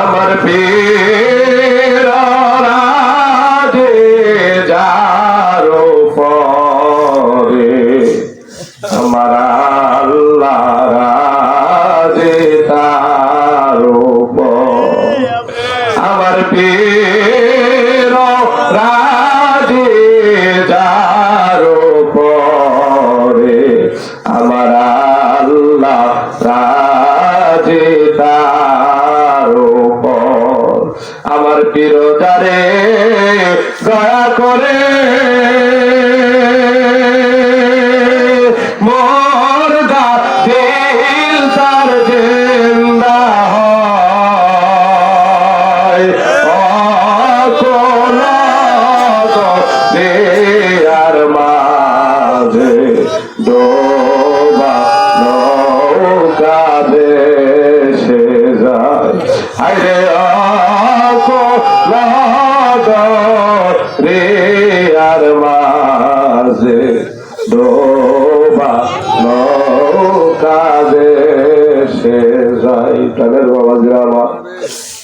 আমার পীর।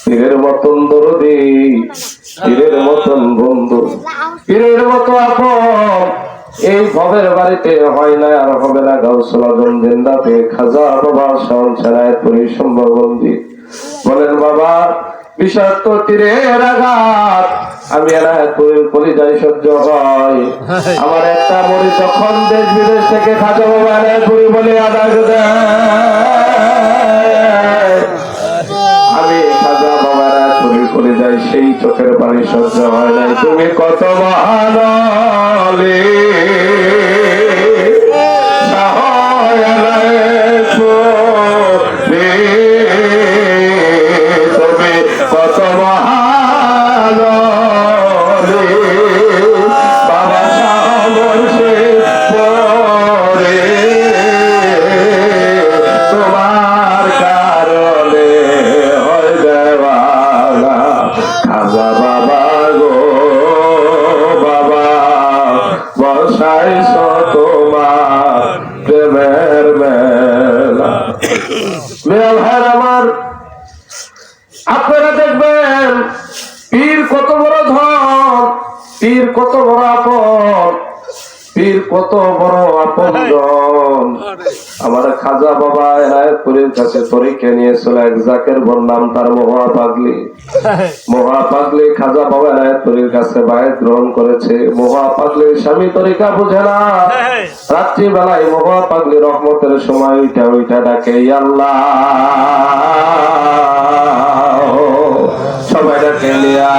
পীরের মতন দরদি পীরের মতন বন্ধু। পীরের মতো আপন এই ভবের বাড়িতে হয় না আর হবে না গাউসলা জিন্দাতে খাজা বাবা শাওন ছাড়ায় পরিসম্ভব বন্দি বলেন বাবা বিষাক্ত তীরের আঘাত আমি এনায়তপুরের পরিযায়ী সহ্য হয়। আমার একটা মরি তখন দেশ বিদেশ থেকে খাজা বাবা এনায়তপুরি বলে আদায় দেয় করে যায় সেই চোখের পানি সহ্য হয় নাই। তুমি কত মহানলে আপনারা দেখবেন, পীর কত বড় ধন, পীর কত বড় আপন, পীর কত বড় আপন আমার খাজা বাবা এনায়তপুরের কাছে তরিকে নিয়েছিল এক জাকের বর নাম তার মহা পাগলি মহা পাগলি খাজা বাবা এনায়তপুরের কাছে বায়াত গ্রহণ করেছে। মহা পাগলির স্বামী তরিকা বুঝে না। রাত্রি বেলায় মহা পাগলি রহমতের সময় উঠা উঠা ডাকে আল্লাহ! সবাই ডাকে ইয়া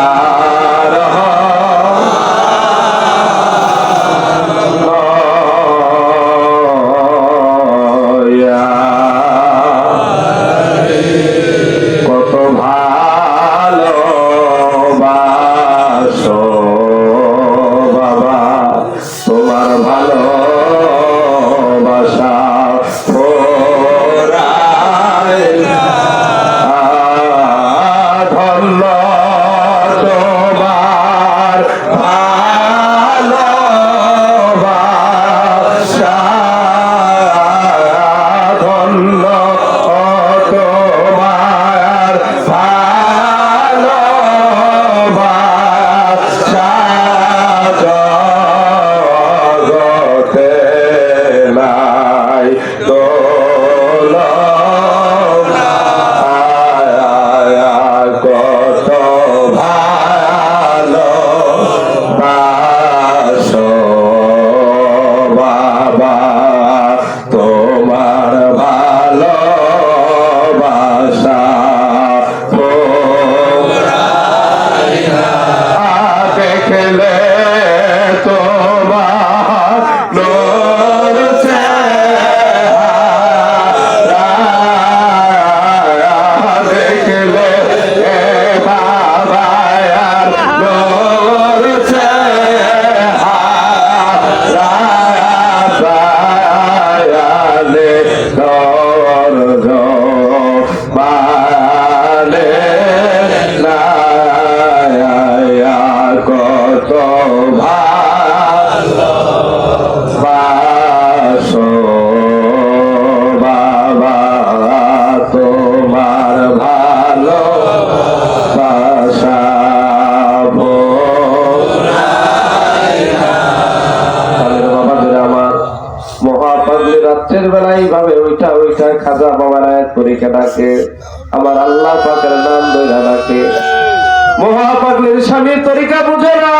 তরিকা বুঝে না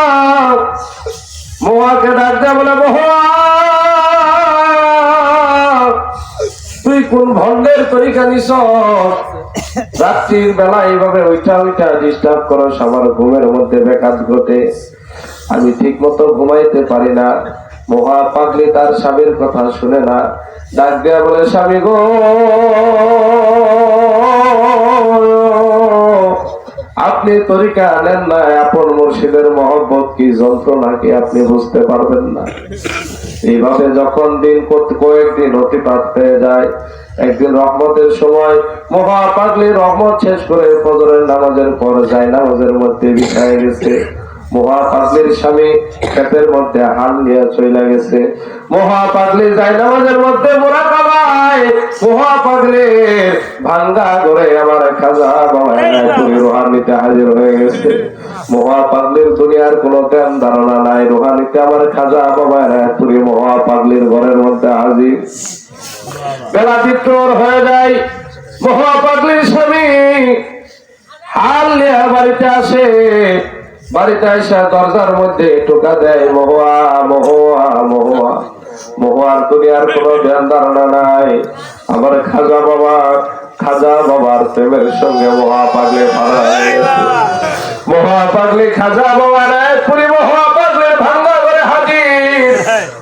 মহাকে ডাক দেয়া বলে মহা তুই কোন ভণ্ডের তরিকা নিস? রাত্রির বেলা এইভাবে ওইটা ওইটা ডিস্টার্ব করো আমার ঘুমের মধ্যে ব্যাঘাত ঘটে। আমি ঠিক মতো ঘুমাইতে পারি না। মহা পাগলি তার স্বামীর কথা শুনে না। ডাক দেয়া বলে, স্বামী গো আপনি তরিকা আনেন না, আপন মুর্শিদের মহব্বত কি, যন্ত্রণা কি আপনি বুঝতে পারবেন না? এইভাবে যখন দিন কয়েকদিন অতিপাত পেয়ে যায়, একদিন রহমতের সময় মহা পাগলি রহমত শেষ করে ফজরের নামাজের পর যায়, নামাজের মধ্যে বিছায় গেছে। মহা পাগলির স্বামী ক্ষেতের মধ্যে হাল নিয়ে চলে গেছে। মহা পাগলি যায় মধ্যে মোরা কাবায় মহা পাগলির ভাঙ্গা করে আমার খাজা বাবা তুমি রোহানিতে হাজির হয়ে গেছে। মহা পাগলির দুনিয়ার কোনো জ্ঞান ধারণা নাই। রোহানিতে আমার খাজা বাবা তুমি মহা পাগলির ঘরের মধ্যে হাজির। বেলা বিক্রর হয়ে যায়। মহা পাগলির স্বামী হাল নিয়ে বাড়িতে আসে। বাড়িতে আসা দরজার মধ্যে টোকা দেয়, মহুয়া মহুয়া মহুয়া। মহুয়ার দুনিয়ার কোনো ধ্যান ধারণা নাই। আমার খাজা বাবা, খাজা বাবার প্রেমের সঙ্গে মহা পাগলে মহা পাগলি খাজা বাবা নাই, পুরি মহা পাগলের ভাঙ্গা করে হাজির।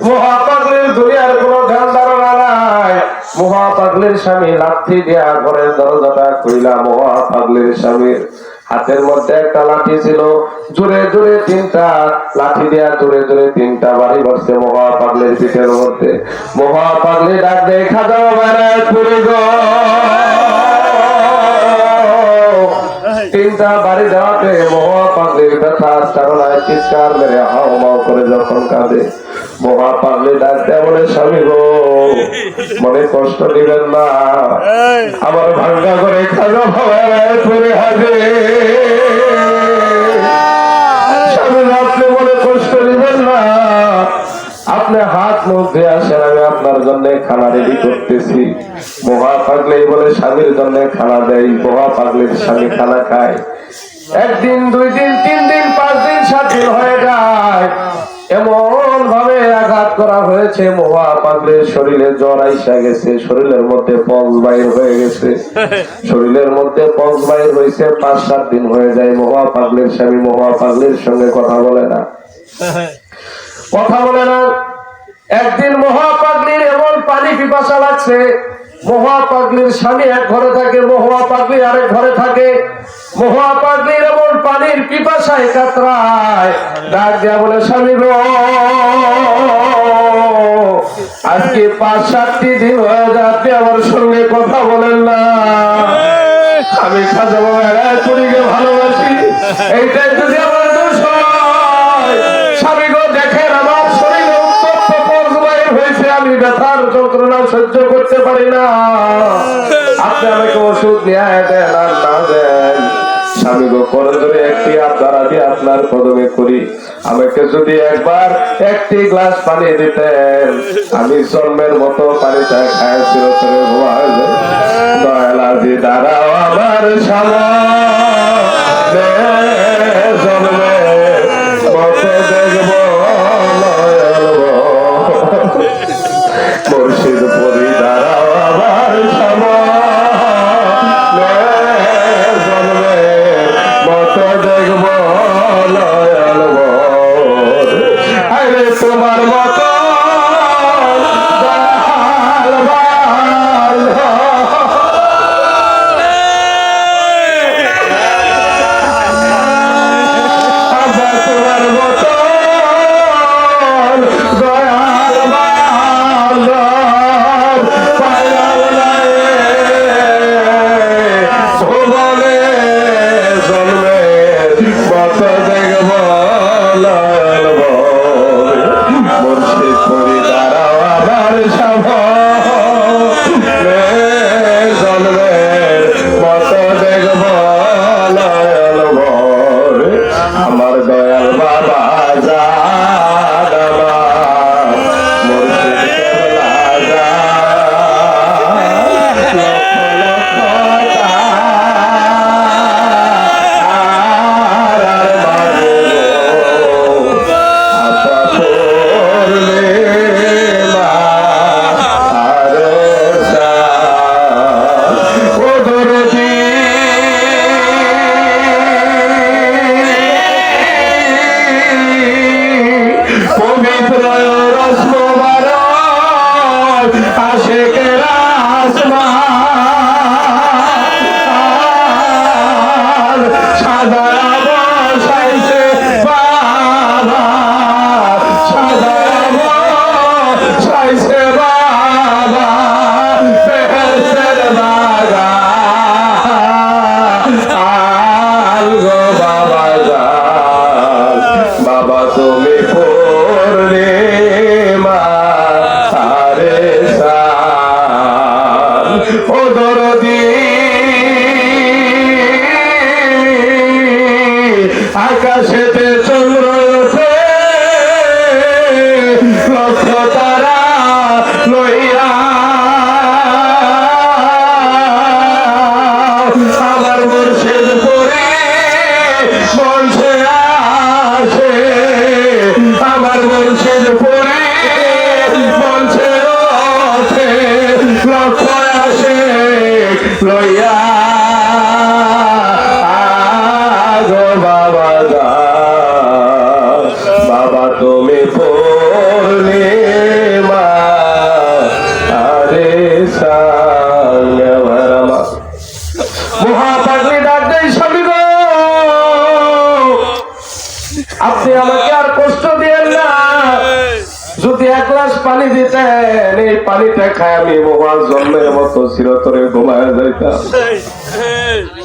মহা পাগলের দুনিয়ার কোনো ধ্যান ধারণা নাই। মহা পাগলের স্বামী লাঠি দিয়া ঘরের দরজাটা খুইলা মহা পাগলের স্বামীর। হাতের মধ্যে একটা লাঠি ছিল। জোরে জোরে তিনটা লাঠি দিয়া জোরে জোরে তিনটা বাড়ি বসছে মহা পাগলের পিঠের মধ্যে। মহা পাগলি ডাক দেয় খাজা বাবা রায় পুরি গো তিনটা বাড়ি দেওয়াতে মহা পাগলির ব্যথা চারণায় চিৎকার মেরে হাও মাও করে যখন কাঁদে। মহা পাগলি ডাকতে বলে স্বামী গো মনে কষ্ট দিবেন না। আমার ভাঙ্গা করে খাজা ভাবায় মুখ আসেন, আমি আপনার জন্য খানা রেডি করতেছি। মহা পাগলে বলে স্বামীর জন্য খানা দেয়, মহা পাগলের স্বামী খানা খায়। একদিন, দুই দিন, তিন দিন, পাঁচ দিন, সাত দিন হয়ে যায়। এমন ভাবে আঘাত করা হয়েছে, মহা পাগলের শরীরে জ্বর আইসা গেছে, শরীরের মধ্যে পলস বাইর হয়ে গেছে। শরীরের মধ্যে পলস বাইর হয়েছে পাঁচ, সাত দিন হয়ে যায়, মহা পাগলের স্বামী মহা পাগলের সঙ্গে কথা বলে না। কথা বলে না একদিন মহাপাগলির এমন পানি পিপাসা লাগছে। মহাপাগলির স্বামী এক ঘরে থাকে মহাপাগলি আরেক ঘরে থাকে। মহাপাগলির এমন পানির পিপাসায় কাতরায় ডাক দিয়া বলে স্বামী গো আজকে পাঁচ সাতটি দিন হয়ে যাচ্ছে আমার সঙ্গে কথা বলেন না। আমি খাজা বাবা রায়পুরীকে ভালোবাসি। এইটাই যদি করতে না। আপনি আমাকে ওষুধ নিয়ে দেন আর না দেন স্বামী গো করে একটি আপনার আমি আপনার কদমে করি। আমাকে যদি একবার একটি গ্লাস পানি দিতেন, আমি জন্মের মতো পানিটা খায়, চিরতরে হওয়া দয়ালাজি দাঁড়াও আমার সামনে। জন্মে মতো দেখব মুর্শিদ যদি আকাশে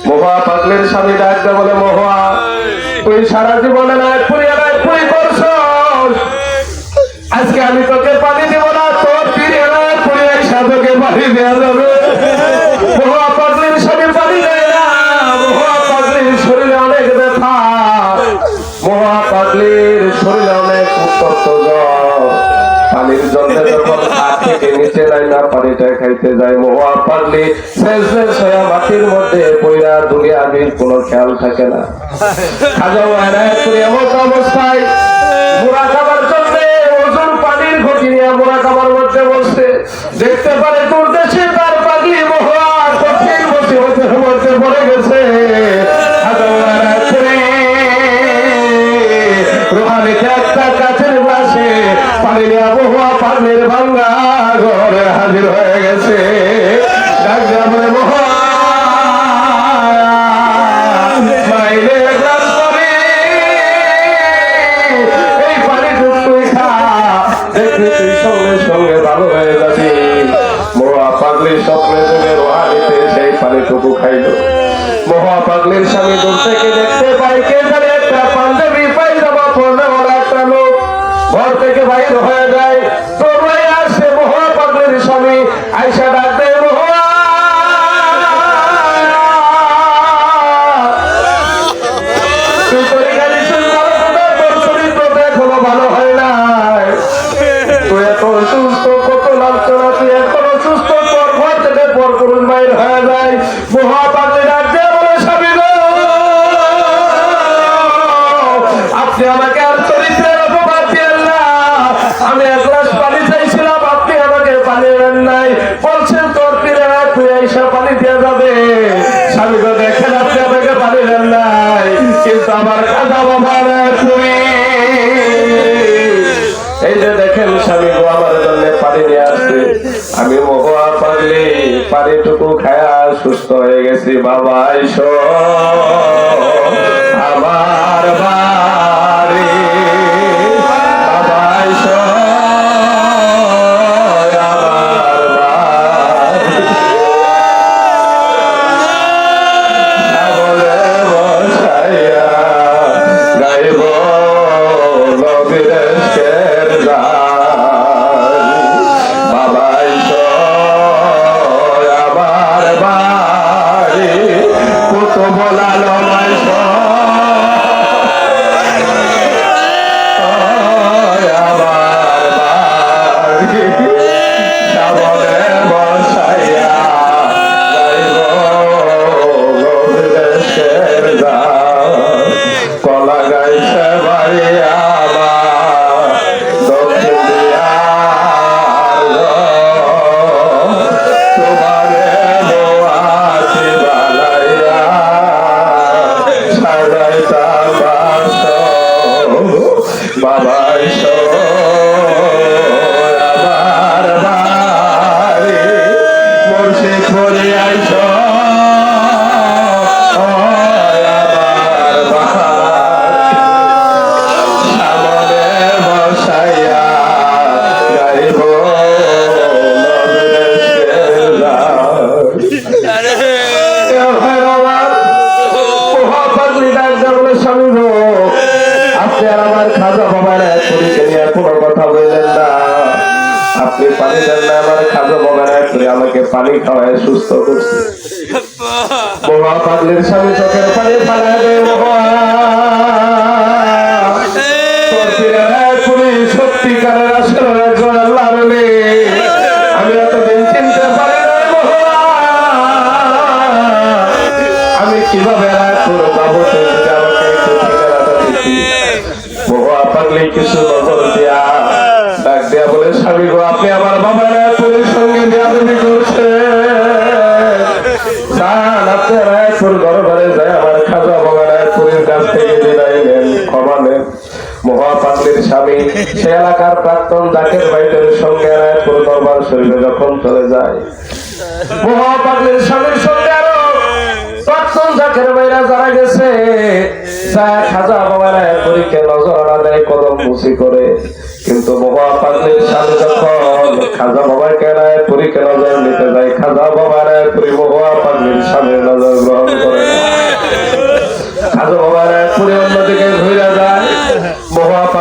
মহুয়া পাগলের স্বামী ডাকবে বলে মহুয়া তুই সারা জীবন খাইতে যায় মহা পারলে শেষ মাটির মধ্যে পইরা দুনিয়া আমির কোন খেয়াল থাকে না। খাজা এনায়ত করে এমন অবস্থায় মুরা খাবার জন্য ওজন পানির ঘটি নিয়ে মুরা খাবার মধ্যে বসছে দেখতে পারে তোর দেশে তার পাগলি মহুয়া কঠিন মুসিবতের মধ্যে পড়ে গেছে। রোহানিতে একটা কাছের পাশে পানি নেওয়া মহুয়া পানির ভাঙ্গা নাজির হয়ে গেছে। পারে টুকু খায়া সুস্থ হয়ে গেছি বাবা এসো। bye-bye. দাঁড়ায় সুস্থ করছে। বোমা পাগলের স্বামী চোখের পানি ফালায় দেয় মহাপাগলির স্বামী সে এলাকার প্রাক্তন জাকের ভাইদের সঙ্গে রায়পুর দরবার শরীফে যখন চলে যায়। মহাপাগলির স্বামীর সঙ্গে আরও খাজা কিন্তু খাজা যায়, খাজা খাজা যায়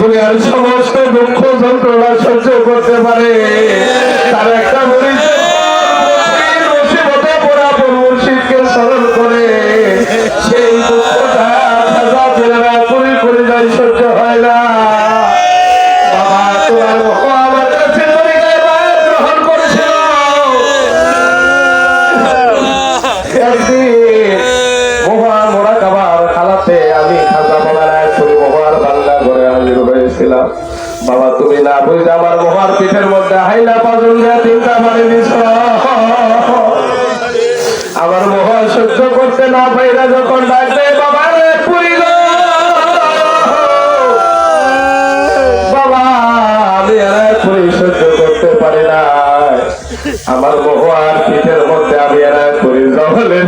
দুনিয়ার সমস্ত দুঃখ যন্ত্রণা সহ্য করতে পারে। তার একটা আমার বহু আর পিঠের মধ্যে আমি এরা করি জহলের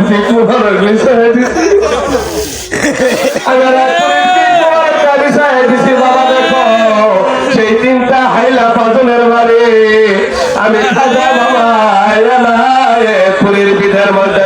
দেখো, সেই তিনটা হাইলা আমি খাজা বাবা পুরীর পিঠের মধ্যে